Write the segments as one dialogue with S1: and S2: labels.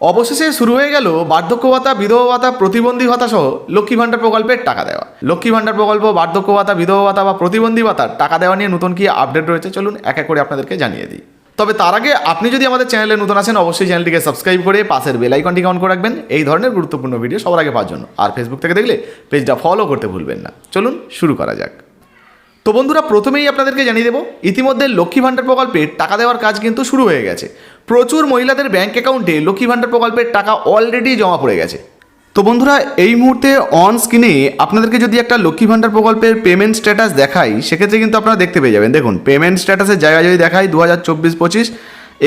S1: অবশেষে শুরু হয়ে গেল বার্ধক্য ভাতা বিধবা ভাতা প্রতিবন্ধী ভাতা সহ লক্ষ্মী ভাণ্ডার প্রকল্পের টাকা দেওয়া। লক্ষ্মী ভাণ্ডার প্রকল্প বার্ধক্য ভাতা বিধবা ভাতা বা প্রতিবন্ধী ভাতার টাকা দেওয়া নিয়ে নতুন কি আপডেট রয়েছে? চলুন এক এক করে আপনাদেরকে জানিয়ে দিই। তবে তার আগে আপনি যদি আমাদের চ্যানেলে নতুন আছেন, অবশ্যই চ্যানেলটিকে সাবস্ক্রাইব করে পাশের বেল আইকনটিকে অন করে রাখবেন। এই ধরনের গুরুত্বপূর্ণ ভিডিও সবার আগে পাওয়ার জন্য। আর ফেসবুক থেকে দেখলে পেজটা ফলো করতে ভুলবেন না। চলুন শুরু করা যাক। তো বন্ধুরা, প্রথমেই আপনাদেরকে জানিয়ে দেবো, ইতিমধ্যে লক্ষ্মী ভাণ্ডার প্রকল্পে টাকা দেওয়ার কাজ কিন্তু শুরু হয়ে গেছে। প্রচুর মহিলাদের ব্যাঙ্ক অ্যাকাউন্টে লক্ষ্মী ভাণ্ডার প্রকল্পের টাকা অলরেডি জমা পড়ে গেছে। তো বন্ধুরা, এই মুহূর্তে অন স্ক্রিনে আপনাদেরকে যদি একটা লক্ষ্মী ভাণ্ডার প্রকল্পের পেমেন্ট স্ট্যাটাস দেখাই, সেক্ষেত্রে কিন্তু আপনারা দেখতে পেয়ে যাবেন। দেখুন পেমেন্ট স্ট্যাটাসের জায়গা যদি দেখাই দু হাজার চব্বিশ পঁচিশ,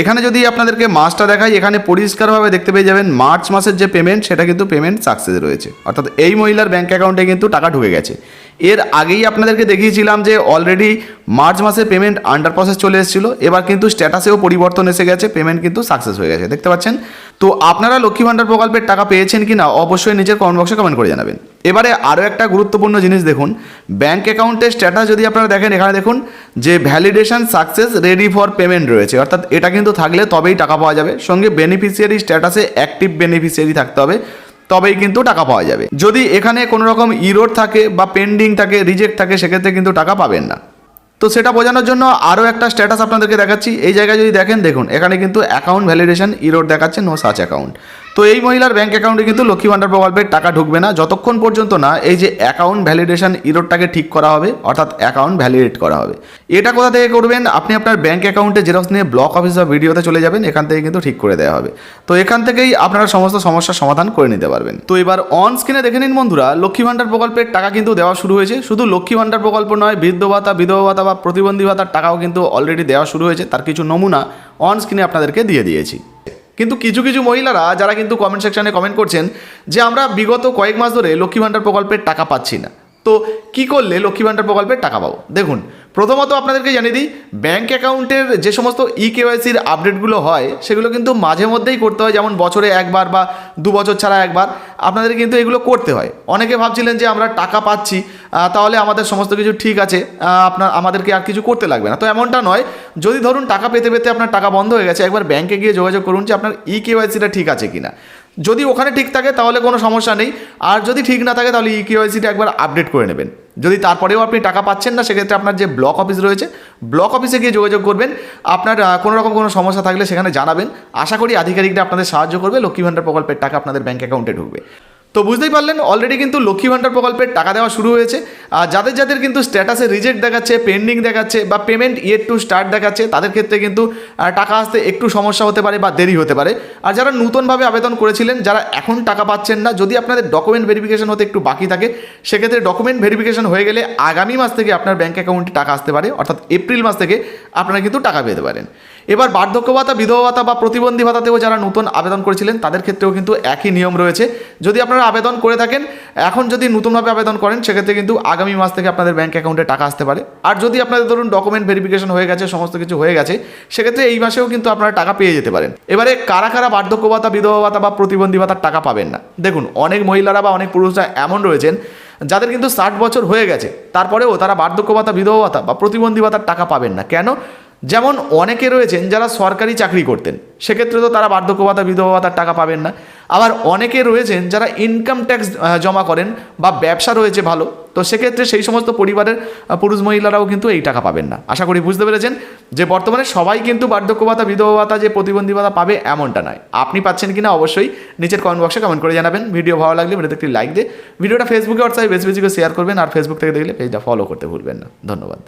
S1: এখানে যদি আপনাদেরকে মাসটা দেখাই, এখানে পরিষ্কারভাবে দেখতে পেয়ে যাবেন মার্চ মাসের যে পেমেন্ট সেটা কিন্তু পেমেন্ট সাকসেস রয়েছে। অর্থাৎ এই মহিলার ব্যাঙ্ক অ্যাকাউন্টে কিন্তু টাকা ঢুকে গেছে। এর আগেই আপনাদেরকে দেখিয়েছিলাম যে অলরেডি মার্চ মাসে পেমেন্ট আন্ডার প্রসেস চলে এসেছিল। এবার কিন্তু স্ট্যাটাসেও পরিবর্তন এসে গেছে পেমেন্ট কিন্তু সাকসেস হয়ে গেছে। দেখতে পাচ্ছেন? তো আপনারা লক্ষ্মী ভাণ্ডার প্রকল্পের টাকা পেয়েছেন কি না অবশ্যই নিজের কমেন্ট বক্সে কমেন্ট করে জানাবেন। এবারে আরও একটা গুরুত্বপূর্ণ জিনিস দেখুন। ব্যাঙ্ক অ্যাকাউন্টের স্ট্যাটাস যদি আপনারা দেখেন, এখানে দেখুন যে validation success ready for payment রয়েছে। অর্থাৎ এটা কিন্তু থাকলে তবেই টাকা পাওয়া যাবে। সঙ্গে বেনিফিশিয়ারি স্ট্যাটাসে অ্যাক্টিভ বেনিফিশিয়ারি থাকতে হবে। তবেই কিন্তু টাকা পাওয়া যাবে। যদি এখানে কোনো রকম ইরোড থাকে বা পেন্ডিং থাকে রিজেক্ট থাকে, সেক্ষেত্রে কিন্তু টাকা পাবেন না। তো সেটা বোঝানোর জন্য আরও একটা স্ট্যাটাস আপনাদেরকে দেখাচ্ছি। এই জায়গায় যদি দেখেন, দেখুন, এখানে কিন্তু অ্যাকাউন্ট ভ্যালিডেশন ইরোড দেখাচ্ছে নো সাচ অ্যাকাউন্ট তো এই মহিলার ব্যাংক অ্যাকাউন্টে কিন্তু লক্ষ্মী ভাণ্ডার প্রকল্পের টাকা ঢুকবে না। যতক্ষণ পর্যন্ত না এই যে অ্যাকাউন্ট ভ্যালিডেশন ইরোডটাকে ঠিক করা হবে, অর্থাৎ অ্যাকাউন্ট ভ্যালিডেট করা হবে। এটা কোথা থেকে করবেন? আপনি আপনার ব্যাংক অ্যাকাউন্টে জেরক্স নিয়ে ব্লক অফিস বা ভিডিওতে চলে যাবেন, এখান থেকে কিন্তু ঠিক করে দেওয়া হবে। তো এখান থেকেই আপনারা সমস্ত সমস্যার সমাধান করে নিতে পারবেন। তো এবার অন স্ক্রিনে দেখে নিন বন্ধুরা, লক্ষ্মী ভাণ্ডার প্রকল্পের টাকা কিন্তু দেওয়া শুরু হয়েছে। শুধু লক্ষ্মী ভাণ্ডার প্রকল্প নয় বৃদ্ধ ভাতা বিধবা ভাতা বা প্রতিবন্ধী ভাতার টাকাও কিন্তু অলরেডি দেওয়া শুরু হয়েছে। তার কিছু নমুনা অন স্ক্রিনে আপনাদেরকে দিয়ে দিয়েছি। কিন্তু কিছু কিছু মহিলারা, যারা কিন্তু কমেন্ট সেকশানে কমেন্ট করছেন যে, আমরা বিগত কয়েক মাস ধরে লক্ষ্মী ভাণ্ডার প্রকল্পের টাকা পাচ্ছি না। তো কি করলে লক্ষ্মী ভাণ্ডার প্রকল্পের টাকা পাবো? দেখুন, প্রথমত আপনাদেরকে জানিয়ে দিই ব্যাঙ্ক অ্যাকাউন্টের যে সমস্ত ই কেওয়াইসির আপডেটগুলো হয়, সেগুলো কিন্তু মাঝে মধ্যেই করতে হয়, যেমন বছরে একবার বা দু বছর ছাড়া একবার। আপনাদের কিন্তু এগুলো করতে হয়। অনেকে ভাবছিলেন যে আমরা টাকা পাচ্ছি তাহলে আমাদের সমস্ত কিছু ঠিক আছে আপনার, আমাদেরকে আর কিছু করতে লাগবে না। তো এমনটা নয়, যদি ধরুন টাকা পেতে পেতে আপনার টাকা বন্ধ হয়ে গেছে, একবার ব্যাঙ্কে গিয়ে যোগাযোগ করুন যে আপনার ই কেওয়াইসিটা ঠিক আছে কিনা। যদি ওখানে ঠিক থাকে তাহলে কোনো সমস্যা নেই। আর যদি ঠিক না থাকে তাহলে ই কেওয়াইসিটা একবার আপডেট করে নেবেন। যদি তারপরেও আপনি টাকা পাচ্ছেন না, সেক্ষেত্রে আপনার যে ব্লক অফিস রয়েছে ব্লক অফিসে গিয়ে যোগাযোগ করবেন। আপনার কোনো রকম কোনো সমস্যা থাকলে সেখানে জানাবেন। আশা করি আধিকারিকরা আপনাদের সাহায্য করবে। লক্ষ্মী ভাণ্ডার প্রকল্পের টাকা আপনাদের ব্যাঙ্ক অ্যাকাউন্টে ঢুকবে। তো বুঝতেই পারলেন অলরেডি কিন্তু লক্ষ্মী ভাণ্ডার প্রকল্পের টাকা দেওয়া শুরু হয়েছে। যাদের যাদের কিন্তু স্ট্যাটাসে রিজেক্ট দেখাচ্ছে পেন্ডিং দেখাচ্ছে বা পেমেন্ট ইয়ের টু স্টার্ট দেখাচ্ছে, তাদের ক্ষেত্রে কিন্তু টাকা আসতে একটু সমস্যা হতে পারে বা দেরি হতে পারে। আর যারা নতুনভাবে আবেদন করেছিলেন, যারা এখন টাকা পাচ্ছেন না, যদি আপনাদের ডকুমেন্ট ভেরিফিকেশন হতে একটু বাকি থাকে, সেক্ষেত্রে ডকুমেন্ট ভেরিফিকেশন হয়ে গেলে আগামী মাস থেকে আপনার ব্যাঙ্ক অ্যাকাউন্টে টাকা আসতে পারে, অর্থাৎ এপ্রিল মাস থেকে আপনারা কিন্তু টাকা পেতে পারেন। এবার বার্ধক্য ভাতা, বিধবা ভাতা বা প্রতিবন্ধী ভাতাতেও যারা নতুন আবেদন করেছিলেন, তাদের ক্ষেত্রেও কিন্তু একই নিয়ম রয়েছে। যদি আপনারা আবেদন করে থাকেন, এখন যদি নতুনভাবে আবেদন করেন, সেক্ষেত্রে কিন্তু আগামী মাস থেকে আপনাদের ব্যাঙ্ক অ্যাকাউন্টে টাকা আসতে পারে। আর যদি আপনাদের ধরুন ডকুমেন্ট ভেরিফিকেশন হয়ে গেছে, সমস্ত কিছু হয়ে গেছে, সেক্ষেত্রে এই মাসেও কিন্তু আপনারা টাকা পেয়ে যেতে পারেন। এবারে কারা কারা বার্ধক্য ভাতা, বিধবা ভাতা বা প্রতিবন্ধী ভাতার টাকা পাবেন না? দেখুন, অনেক মহিলারা বা অনেক পুরুষরা এমন রয়েছেন, যাদের কিন্তু ষাট বছর হয়ে গেছে। তারপরেও তারা বার্ধক্য ভাতা, বিধবা ভাতা বা প্রতিবন্ধী ভাতার টাকা পাবেন না। কেন? যেমন অনেকে রয়েছেন যারা সরকারি চাকরি করতেন, সেক্ষেত্রে তো তারা বার্ধক্য ভাতা, বিধবা ভাতার টাকা পাবেন না। আবার অনেকে রয়েছেন যারা ইনকাম ট্যাক্স জমা করেন বা ব্যবসা রয়েছে ভালো, তো সেক্ষেত্রে সেই সমস্ত পরিবারের পুরুষ মহিলারাও কিন্তু এই টাকা পাবেন না। আশা করি বুঝতে পেরেছেন যে বর্তমানে সবাই কিন্তু বার্ধক্য ভাতা বিধবা ভাতা যে প্রতিবন্ধী ভাতা পাবে এমনটা নয়। আপনি পাচ্ছেন কিনা অবশ্যই নিচের কমেন্ট বক্সে কমেন্ট করে জানাবেন। ভিডিও ভালো লাগলে ভিডিওতে একটি লাইক দিয়ে, ভিডিওটা ফেসবুকে হোয়াটসঅ্যাপে বেশি বেশি করে শেয়ার করবেন আর ফেসবুক থেকে দেখলে পেজটা ফলো করতে ভুলবেন না। ধন্যবাদ।